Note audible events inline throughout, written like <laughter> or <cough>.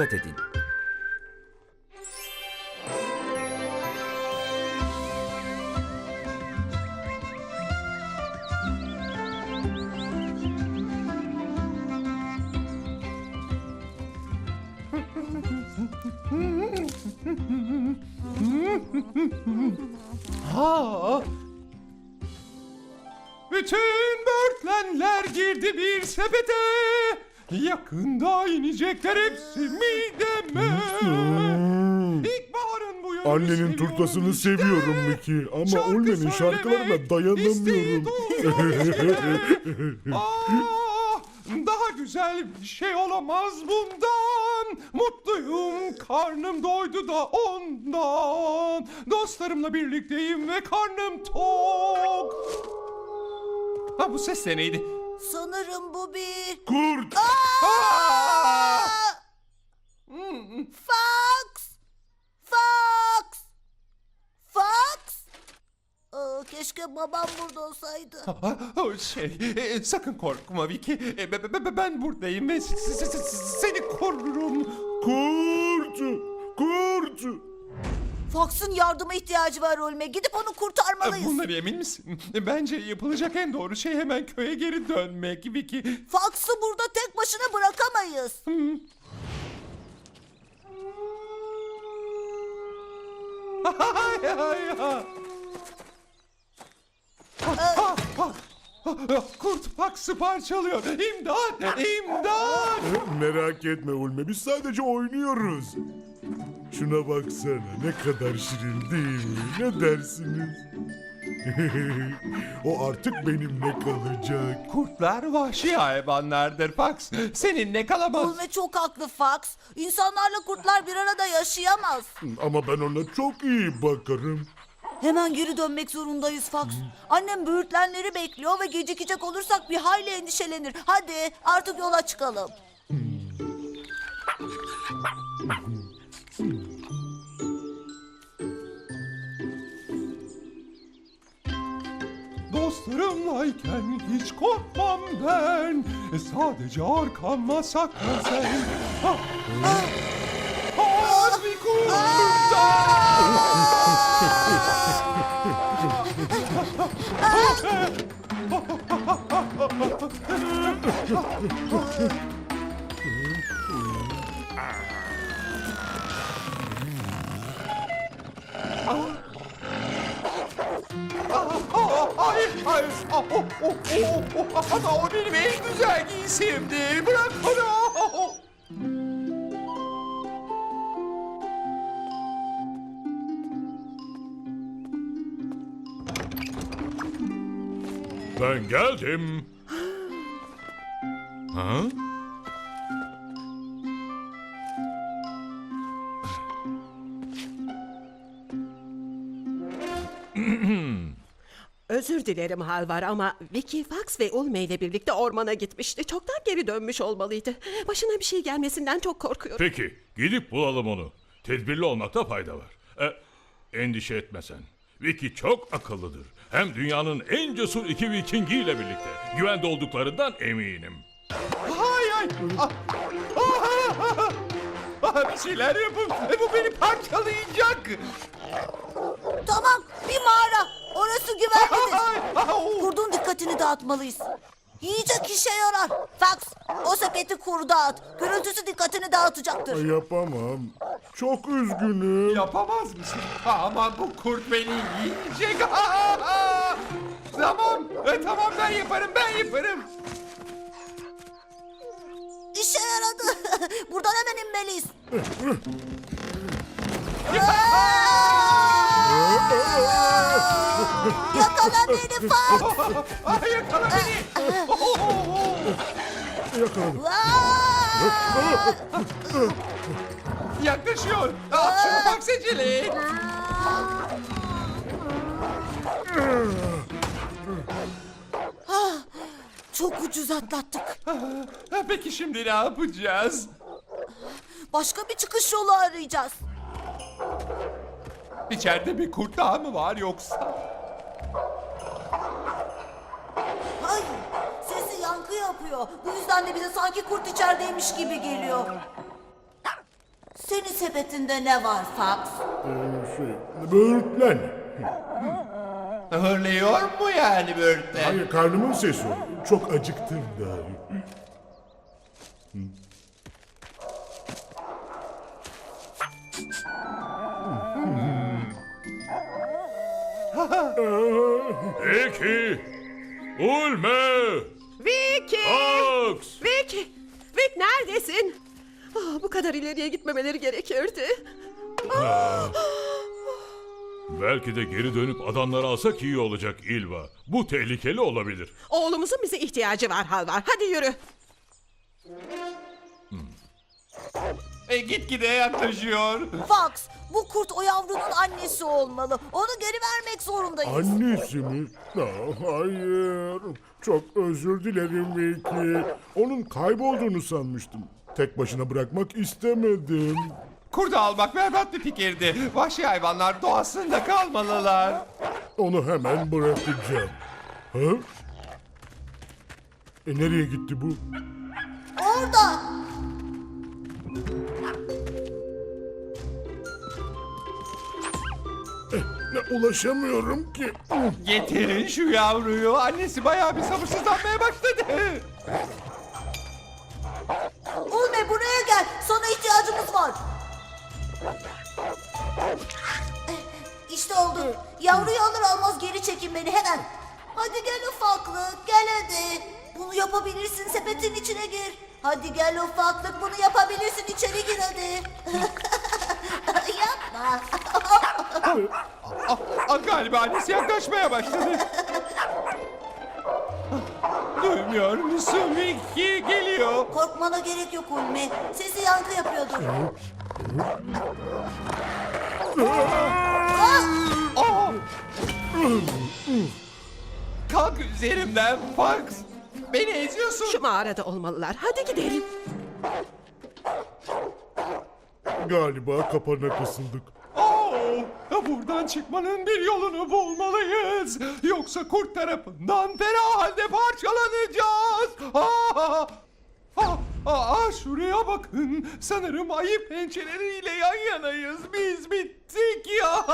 dikkat edin. Ha! Bütün böğürtlenler girdi bir sepete. Yakında inecekler hepsi mideme. İlkbaharın bu yönünü Annenin seviyorum turtasını işte. seviyorum Mickey ama Şarkı Olmen'in söylemek şarkılarına dayanamıyorum. <laughs> Ah, daha güzel bir şey olamaz bundan. Mutluyum, karnım doydu da ondan. Dostlarımla birlikteyim ve karnım tok. Ha bu ses de neydi? Sanırım bu bir... Kurt! Aa! Hmm, Fox! Fox! Fox! Aa, keşke babam burada olsaydı. Şey, e, sakın korkma Vicky. E, be- be- be- Ben buradayım ve s- s- s- seni korurum. Kurt! Kurt! Fox'un yardıma ihtiyacı var Olme. Gidip onu kurtarmalıyız. Bunları emin misin? Bence yapılacak en doğru şey hemen köye geri dönmek Vicky. Fox'u burada tek başına bırakamayız. <laughs> Ay, ay, ay. Ah, ah, ah, Kurt Fox'ı parçalıyor. İmdat! İmdat! Merak etme Ulme biz sadece oynuyoruz. Şuna baksana ne kadar şirin değil mi? Ne dersiniz? <laughs> o artık benimle kalacak. Kurtlar vahşi hayvanlardır Fox. Seninle kalamaz. Olme çok haklı Fox. İnsanlarla kurtlar bir arada yaşayamaz. Ama ben ona çok iyi bakarım. Hemen geri dönmek zorundayız Fox. Annem böğürtlenleri bekliyor ve gecikecek olursak bir hayli endişelenir. Hadi artık yola çıkalım. Dostlarımlayken hiç korkmam ben. Sadece arkama saklan sen. Ah, ah, ah, kurt! Ah, Hayır, hayır. Ah, oh, oh, oh, oh. Ama o benim en güzel giysimdir. Bırak onu. Ben geldim. Ha? Özür dilerim Halvar ama Vicky Fox ve Ulme ile birlikte ormana gitmişti. Çoktan geri dönmüş olmalıydı. Başına bir şey gelmesinden çok korkuyorum. Peki, gidip bulalım onu. Tedbirli olmakta fayda var. E, endişe etme sen. Vicky çok akıllıdır. Hem dünyanın en cesur iki vikingiyle birlikte. Güvende olduklarından eminim. Hay hay. Ah, ah, ah, ah, bir şeyler yapın. E, bu beni parçalayacak. Tamam bir mağara. Orası güvenlidir. Ay. Kurdun dikkatini dağıtmalıyız. Yiyecek işe yarar. Fox o sepeti kurda at. Gürültüsü dikkatini dağıtacaktır. Yapamam. Çok üzgünüm. Yapamaz mısın? Ama bu kurt beni yiyecek. <laughs> Tamam, e, tamam ben yaparım, ben yaparım. İşe yaradı. <laughs> Buradan hemen inmeliyiz. Yakala beni Fox. Ah, yakala beni. Yakaladım. Aa! Yaklaşıyor. Ah, şunu bak secili. Çok ucuz atlattık. Ha, Peki şimdi ne yapacağız? Başka bir çıkış yolu arayacağız. İçeride bir kurt daha mı var yoksa? Hayır, sesi yankı yapıyor. Bu yüzden de bize sanki kurt içerideymiş gibi geliyor. Senin sepetinde ne var Fox? Ee, şey, böğürtlen. Hırlıyor mu yani böğürtlen? Hayır karnımın sesi o. Çok acıktım da. Vicky! Ulme! Vicky! Fox! Vic! Vic neredesin? Ah, bu kadar ileriye gitmemeleri gerekirdi. Belki de geri dönüp adamları alsak iyi olacak İlva. Bu tehlikeli olabilir. Oğlumuzun bize ihtiyacı var Halvar. Hadi yürü. E, gitgide yaklaşıyor. Fox, bu kurt o yavrunun annesi olmalı. Onu geri vermek zorundayız. Annesi mi? Hayır. Çok özür dilerim Vicky. Onun kaybolduğunu sanmıştım. Tek başına bırakmak istemedim. Kurdu almak berbat bir fikirdi. Vahşi hayvanlar doğasında kalmalılar. Onu hemen bırakacağım. Ha? E nereye gitti bu? Orada. Ne ulaşamıyorum ki. Getirin şu yavruyu. Annesi bayağı bir sabırsızlanmaya başladı. Ulme buraya gel. Sana ihtiyacımız var. İşte oldu. Yavruyu alır almaz geri çekin beni hemen. Hadi gel ufaklık gel hadi. Bunu yapabilirsin sepetin içine gir. Hadi gel ufaklık bunu yapabilirsin içeri gir hadi. <laughs> Yapma. Ah, galiba annesi yaklaşmaya başladı. Duymuyor musun Vicky? Geliyor. Korkmana gerek yok Ulme. Sesi yankı yapıyordur. Ah! Kalk üzerimden Fox. Beni eziyorsun. Şu mağarada olmalılar. Hadi gidelim. Galiba kapana kısıldık. Oh, buradan çıkmanın bir yolunu bulmalıyız. Yoksa kurt tarafından fena halde parçalanacağız. Ah, ah, ah, şuraya bakın. Sanırım ayı pençeleriyle yan yanayız. Biz bittik ya.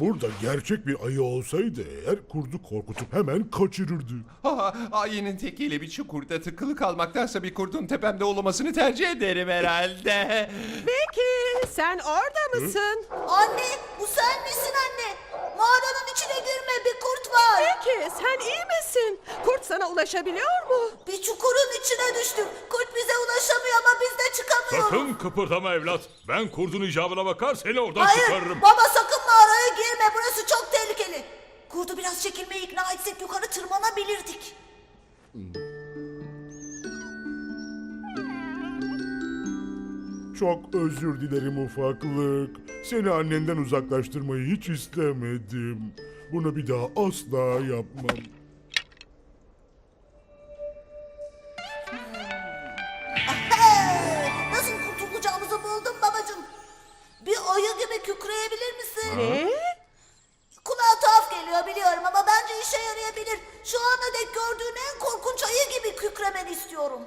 Burada gerçek bir ayı olsaydı eğer kurdu korkutup hemen kaçırırdı. Ah, Ayının tekiyle bir çukurda tıkılı kalmaktansa bir kurdun tepemde olmasını tercih ederim herhalde. <laughs> Vicky sen orada mısın? Anne bu sen misin anne? Mağaranın içine girme bir kurt var. Vicky sen iyi misin? Kurt sana ulaşabiliyor mu? Bir çukurun içine düştük. Kurt bize ulaşamıyor ama biz de çıkamıyoruz. Sakın kıpırdama evlat. Ben kurdun icabına bakar seni oradan Hayır çıkarırım. baba sakın mağaraya girme burası çok tehlikeli. Kurdu biraz çekilmeye ikna etsek yukarı tırmanabilirdik. Çok özür dilerim ufaklık. Seni annenden uzaklaştırmayı hiç istemedim. Bunu bir daha asla yapmam. Ayı gibi kükreyebilir misin? Ne? Kulağa tuhaf geliyor biliyorum ama bence işe yarayabilir. Şu ana dek gördüğün en korkunç ayı gibi kükremeni istiyorum.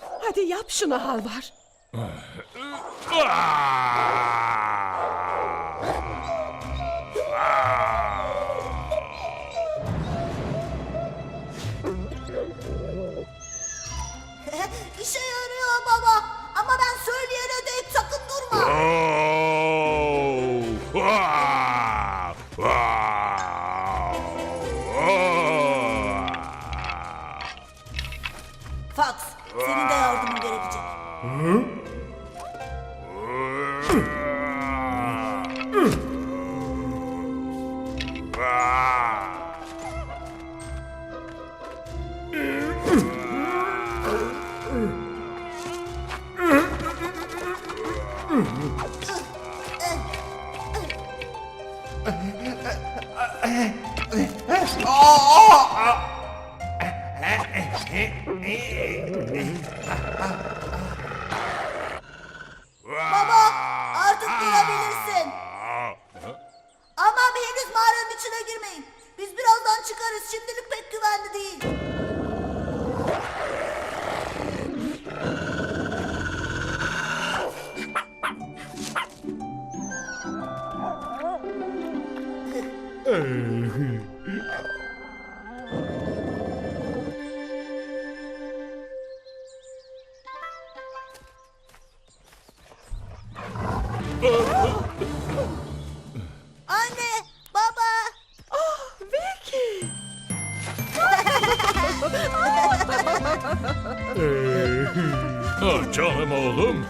Hadi yap şunu Halvar. İşe Oh! Ah! Çıkarız. Şimdilik pek güvenli değil. Ah, canım oğlum.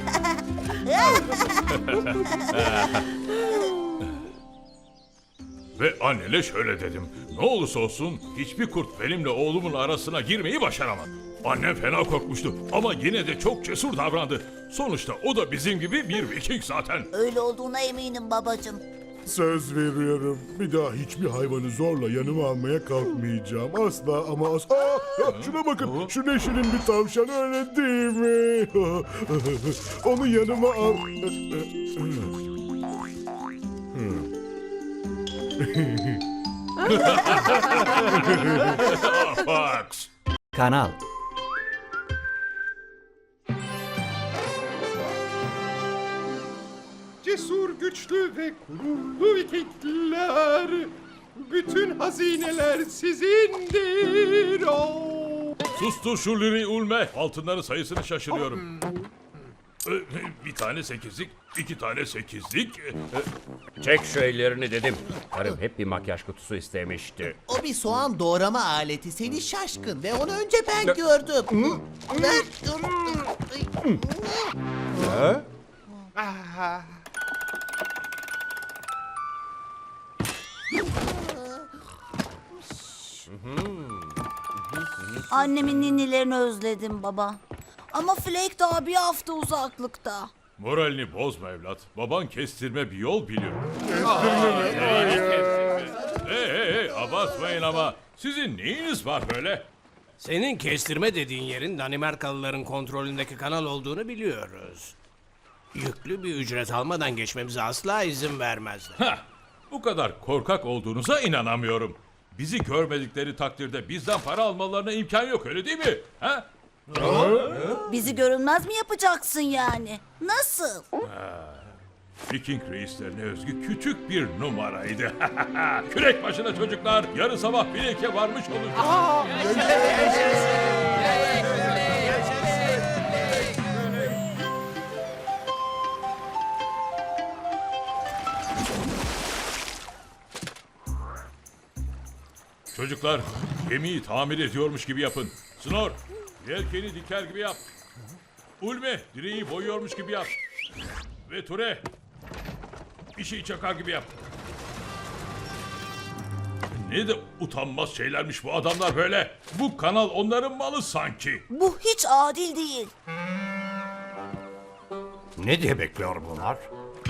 Ve annene şöyle dedim. Ne olursa olsun hiçbir kurt benimle oğlumun arasına girmeyi başaramadı. Annem fena korkmuştu ama yine de çok cesur davrandı. Sonuçta o da bizim gibi bir viking zaten. Öyle olduğuna eminim babacığım. Söz veriyorum. Bir daha hiçbir hayvanı zorla yanıma almaya kalkmayacağım. Asla ama asla. Aa, ya şuna bakın. Şu neşelin bir tavşan öyle değil mi? <laughs> Onu yanıma al. <laughs> Fox. Kanal. Cesur, güçlü ve gururlu vikingler. Bütün hazineler sizindir. Oh. Sustur şu liri ulme. Altınların sayısını şaşırıyorum. Ee, Bir tane sekizlik, iki tane sekizlik. Ee, Çek şu ellerini dedim. Karım hep bir makyaj kutusu istemişti. O bir soğan doğrama aleti seni şaşkın ve onu önce ben gördüm. Ver. Annemin ninnilerini özledim baba. Ama Flake daha bir hafta uzaklıkta. Moralini bozma evlat. Baban kestirme bir yol biliyor. Hey hey hey abartmayın ama. Sizin neyiniz var böyle? Senin kestirme dediğin yerin Danimarkalıların kontrolündeki kanal olduğunu biliyoruz. Yüklü bir ücret almadan geçmemize asla izin vermezler. Heh, bu kadar korkak olduğunuza inanamıyorum. Bizi görmedikleri takdirde bizden para almalarına imkan yok öyle değil mi? Ha? Bizi görünmez mi yapacaksın yani? Nasıl? Viking reislerine özgü küçük bir numaraydı. <laughs> Kürek başına çocuklar yarın sabah Bilek'e varmış olacağız. Çocuklar gemiyi tamir ediyormuş gibi yapın. Snor yelkeni diker gibi yap. Ulme direği boyuyormuş gibi yap. Ve Ture bir şey çakar gibi yap. Ne de utanmaz şeylermiş bu adamlar böyle. Bu kanal onların malı sanki. Bu hiç adil değil. Ne diye bekliyor bunlar?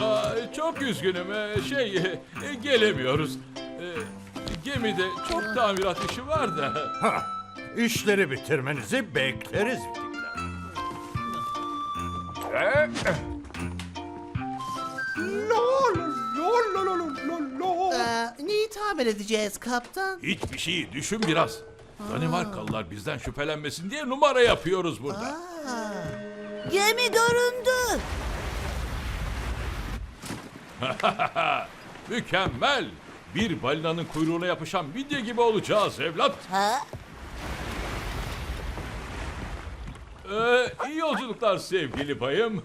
Aa, çok üzgünüm. Ee, Şey, e, gelemiyoruz. Ee, Gemide çok tamirat işi var da. İşleri bitirmenizi bekleriz. Lo. Ee, neyi tamir edeceğiz kaptan? Hiçbir şeyi düşün biraz. Danimarkalılar bizden şüphelenmesin diye numara yapıyoruz burada. Gemi göründü. <laughs> Mükemmel. Bir balinanın kuyruğuna yapışan midye gibi olacağız evlat. Ha? Ee, iyi yolculuklar sevgili bayım.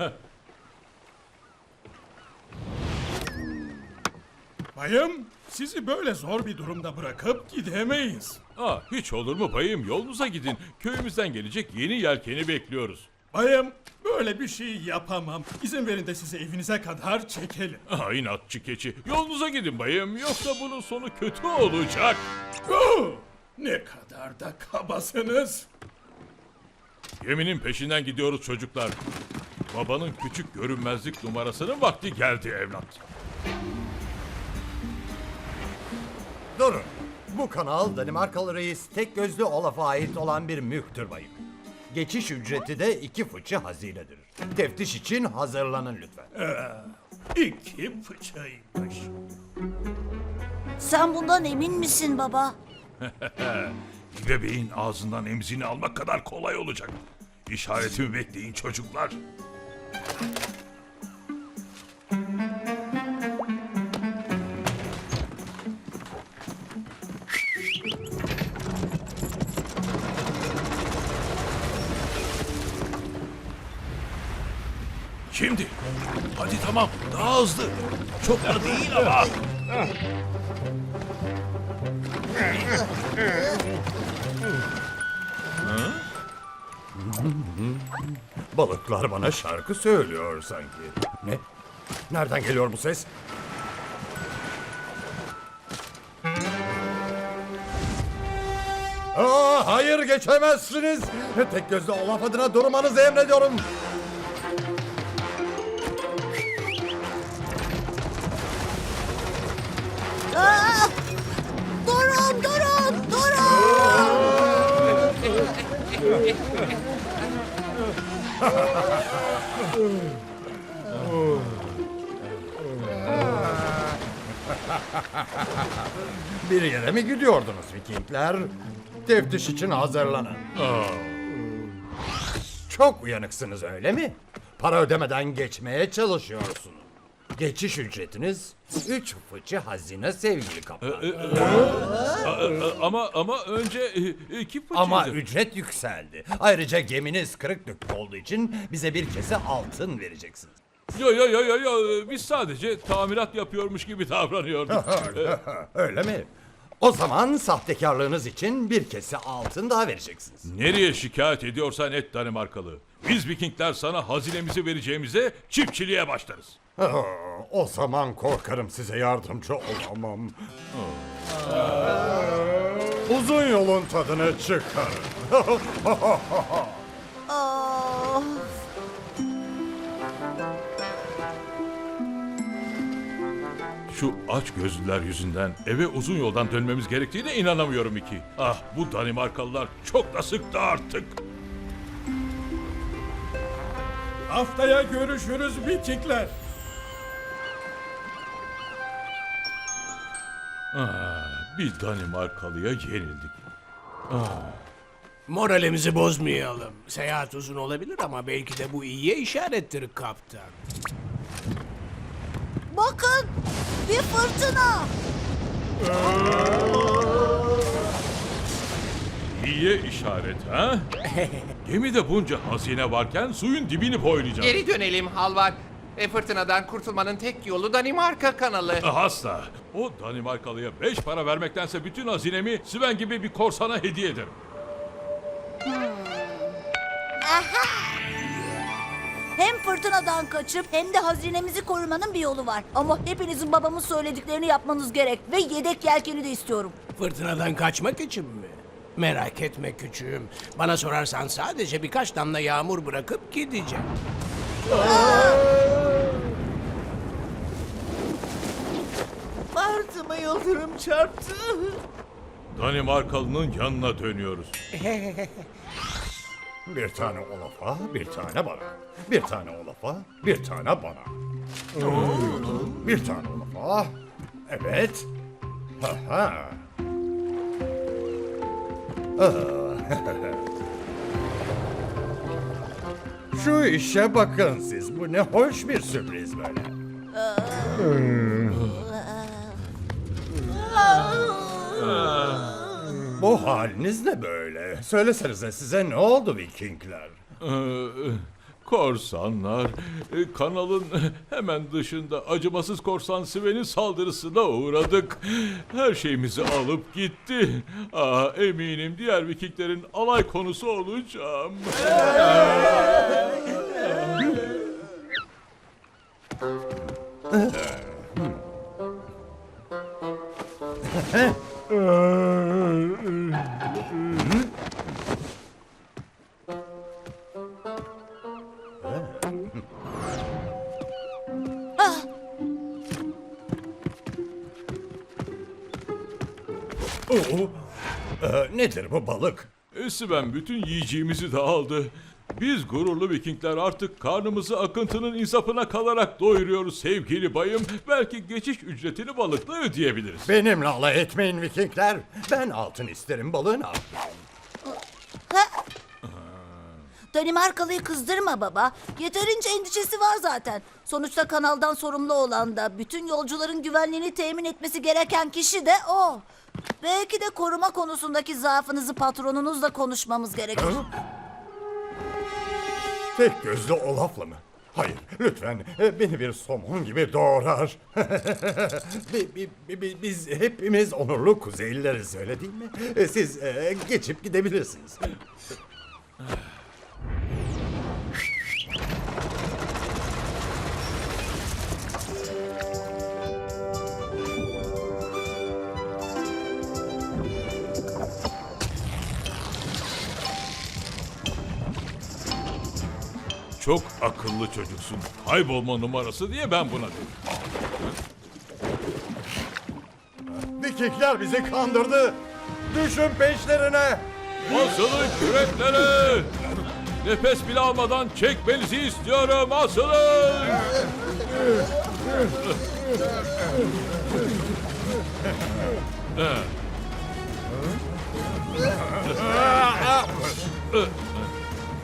Bayım, sizi böyle zor bir durumda bırakıp gidemeyiz. Aa, hiç olur mu bayım yolunuza gidin. Köyümüzden gelecek yeni yelkeni bekliyoruz. Bayım, böyle bir şey yapamam. İzin verin de sizi evinize kadar çekelim. Aa, inatçı keçi. Yolunuza gidin bayım yoksa bunun sonu kötü olacak. Oh, ne kadar da kabasınız. Geminin peşinden gidiyoruz çocuklar. Babanın küçük görünmezlik numarasının vakti geldi evlat. Durun. Bu kanal Danimarkalı reis tek gözlü Olaf'a ait olan bir mülktür bayım. Geçiş ücreti de iki fıçı hazinedir. Teftiş için hazırlanın lütfen. İki fıçıymış. Sen bundan emin misin baba? <laughs> Bebeğin ağzından emzini almak kadar kolay olacak. İşaretimi bekleyin çocuklar. Tamam. Daha hızlı. Çok da değil ama. Balıklar bana şarkı söylüyor sanki. Ne? Nereden geliyor bu ses? Aa, hayır geçemezsiniz. Tek gözlü Olaf adına durmanızı emrediyorum. Aa! Durun durun durun. Bir yere mi gidiyordunuz Vikingler? Teftiş için hazırlanın. Çok uyanıksınız öyle mi? Para ödemeden geçmeye çalışıyorsunuz. Geçiş ücretiniz 3 fıçı hazine sevgili kaptan. Ama ama önce e, iki fıçıydı. Ama ücret yükseldi. Ayrıca geminiz kırık dökük olduğu için bize bir kese altın vereceksiniz. Yo yo yo yo yo biz sadece tamirat yapıyormuş gibi davranıyorduk. <laughs> Öyle mi? O zaman sahtekarlığınız için bir kese altın daha vereceksiniz. Nereye şikayet ediyorsan et Danimarkalı. Biz Vikingler sana hazinemizi vereceğimize çiftçiliğe başlarız. O zaman korkarım size yardımcı olamam. Uzun yolun tadını çıkarın. Aa, <laughs> Şu aç gözlüler yüzünden eve uzun yoldan dönmemiz gerektiğine inanamıyorum iki. Ah bu Danimarkalılar çok da sıktı artık. Haftaya görüşürüz Vikingler. Bir Danimarkalıya yenildik. Moralimizi bozmayalım. Seyahat uzun olabilir ama belki de bu iyiye işarettir kaptan. bakın bir fırtına. İyiye işaret ha? <laughs> Gemide bunca hazine varken suyun dibini boylayacağız. Geri dönelim Halvar. E fırtınadan kurtulmanın tek yolu Danimarka kanalı. <laughs> Asla. O Danimarkalıya beş para vermektense bütün hazinemi Sven gibi bir korsana hediye ederim. Hem fırtınadan kaçıp hem de hazinemizi korumanın bir yolu var. Ama hepinizin babamın söylediklerini yapmanız gerek. Ve yedek yelkeni de istiyorum. Fırtınadan kaçmak için mi? Merak etme küçüğüm. Bana sorarsan sadece birkaç damla yağmur bırakıp gideceğim. Bartıma yıldırım çarptı. Danimarkalı'nın yanına dönüyoruz. <laughs> Bir tane Olaf'a, bir tane bana. Bir tane Olaf'a, bir tane bana. Bir tane Olaf'a. Evet. Aha. <laughs> Şu işe bakın siz. Bu ne hoş bir sürpriz böyle. Bu haliniz ne böyle? Söylesenize size ne oldu Vikingler? Korsanlar e, kanalın hemen dışında acımasız korsan Sven'in saldırısına uğradık. Her şeyimizi alıp gitti. Aa, eminim diğer Vikinglerin alay konusu olacağım. Oo, ee, nedir bu balık? E, Sven bütün yiyeceğimizi de aldı. Biz gururlu Vikingler artık karnımızı akıntının insafına kalarak doyuruyoruz sevgili bayım. Belki geçiş ücretini balıkla ödeyebiliriz. Benimle alay etmeyin Vikingler. Ben altın isterim balığına. Danimarkalı'yı kızdırma baba. Yeterince endişesi var zaten. Sonuçta kanaldan sorumlu olan da bütün yolcuların güvenliğini temin etmesi gereken kişi de o. Belki de koruma konusundaki zaafınızı patronunuzla konuşmamız gerekir. Tek gözlü Olaf'la mı? Hayır, lütfen e, beni bir somon gibi doğrar. Bi- bi- bi- bi- Biz hepimiz onurlu kuzeylileriz öyle değil mi? E, Siz e, geçip gidebilirsiniz. Çok akıllı çocuksun. Kaybolma numarası diye ben buna dedim. Vikingler bizi kandırdı. Düşün peşlerine. Asılın küreklere! Nefes bile almadan çekmenizi istiyorum asılın!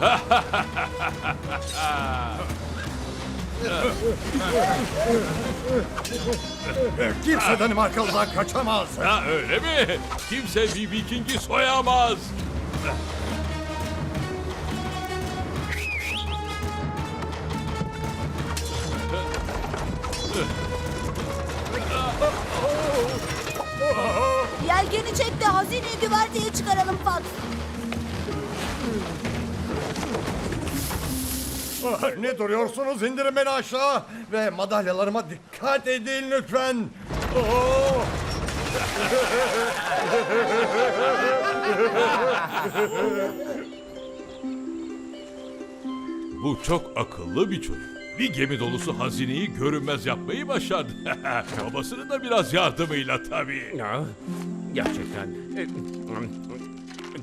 <laughs> Kimse Danimarkalı'dan kaçamaz. Ha öyle mi? Kimse bir Viking'i soyamaz. Yelkeni çek de hazineyi güverteye çıkaralım Fox. <laughs> Ne duruyorsunuz? İndirin beni aşağı. Ve madalyalarıma dikkat edin lütfen. <laughs> Bu çok akıllı bir çocuk. Bir gemi dolusu hazineyi görünmez yapmayı başardı. <laughs> Babasının da biraz yardımıyla tabii. Ya, gerçekten.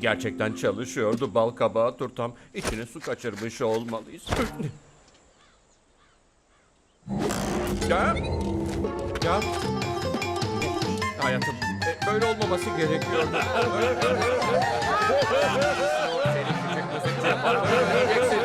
Gerçekten çalışıyordu bal kabağı turtam. İçine su kaçırmış olmalıyız. ya. Ya. Hayatım e, böyle olmaması gerekiyordu. <laughs>